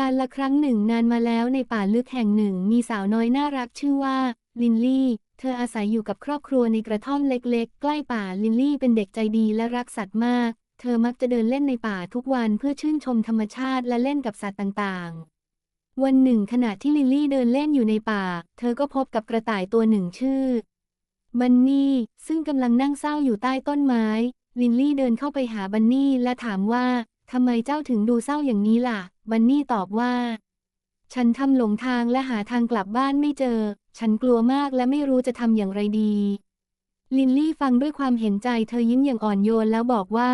การละครั้งหนึ่งนานมาแล้วในป่าลึกแห่งหนึ่งมีสาวน้อยน่ารักชื่อว่า ลินลี่ เธออาศัยอยู่กับครอบครัวในกระท่อมเล็กๆ ใกล้ป่าลินลี่เป็นเด็กใจดีและรักสัตว์มาก เธอมักจะเดินเล่นในป่าทุกวันเพื่อชื่นชมธรรมชาติและเล่นกับสัตว์ต่างๆ วันหนึ่งขณะที่ลินลี่เดินเล่นอยู่ในป่า เธอก็พบกับกระต่ายตัวหนึ่งชื่อ บันนี่ซึ่งกำลังนั่งเศร้าอยู่ใต้ต้นไม้ ลินลี่เดินเข้าไปหาบันนี่และถามว่าทำไมเจ้าถึงดูเศร้าอย่างนี้ล่ะ บันนี่ตอบว่า ฉันทำหลงทางและหาทางกลับบ้านไม่เจอ ฉันกลัวมากและไม่รู้จะทำอย่างไรดี ลินลี่ฟังด้วยความเห็นใจเธอยิ้มอย่างอ่อนโยนแล้วบอกว่า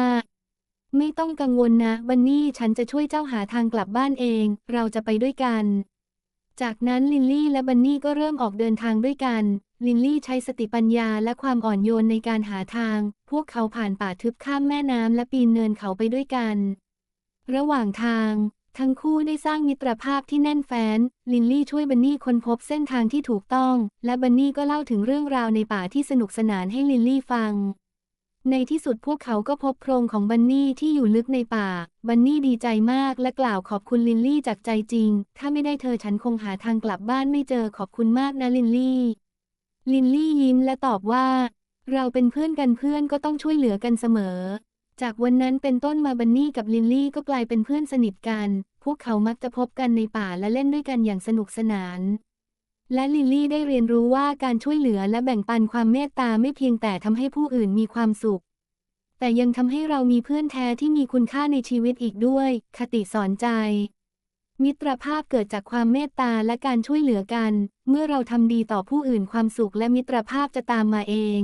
ไม่ต้องกังวลนะ บันนี่ฉันจะช่วยเจ้าหาทางกลับบ้านเอง เราจะไปด้วยกัน จากนั้นลินลี่และบันนี่ก็เริ่มออกเดินทางด้วยกัน ลินลี่ใช้สติปัญญาและความอ่อนโยนในการหาทาง พวกเขาผ่านป่าทึบข้ามแม่น้ำและปีนเนินเขาไปด้วยกัน ระหว่างทาง ทั้งคู่ได้สร้างมิตรภาพที่แน่นแฟ้น ลินลี่ช่วยบันนี่ค้นพบเส้นทางที่ถูกต้อง และบันนี่ก็เล่าถึงเรื่องราวในป่าที่สนุกสนานให้ลินลี่ฟัง ในที่สุดพวกเขาก็พบโพรงของบันนี่ที่อยู่ลึกในป่า บันนี่ดีใจมากและกล่าวขอบคุณลินลี่จากใจจริง ถ้าไม่ได้เธอฉันคงหาทางกลับบ้านไม่เจอขอบคุณมากนะลินลี่ ลินลี่ยิ้มและตอบว่า เราเป็นเพื่อนกันเพื่อนก็ต้องช่วยเหลือกันเสมอ จากวันนั้นเป็นต้นมาบันนี่กับลินลี่ก็กลายเป็นเพื่อนสนิทกัน พวกเขามักจะพบกันในป่าและเล่นด้วยกันอย่างสนุกสนาน และลินลี่ได้เรียนรู้ว่าการช่วยเหลือและแบ่งปันความเมตตาไม่เพียงแต่ทำให้ผู้อื่นมีความสุข แต่ยังทำให้เรามีเพื่อนแท้ที่มีคุณค่าในชีวิตอีกด้วย คติสอนใจ มิตรภาพเกิดจากความเมตตาและการช่วยเหลือกัน เมื่อเราทำดีต่อผู้อื่นความสุขและมิตรภาพจะตามมาเอง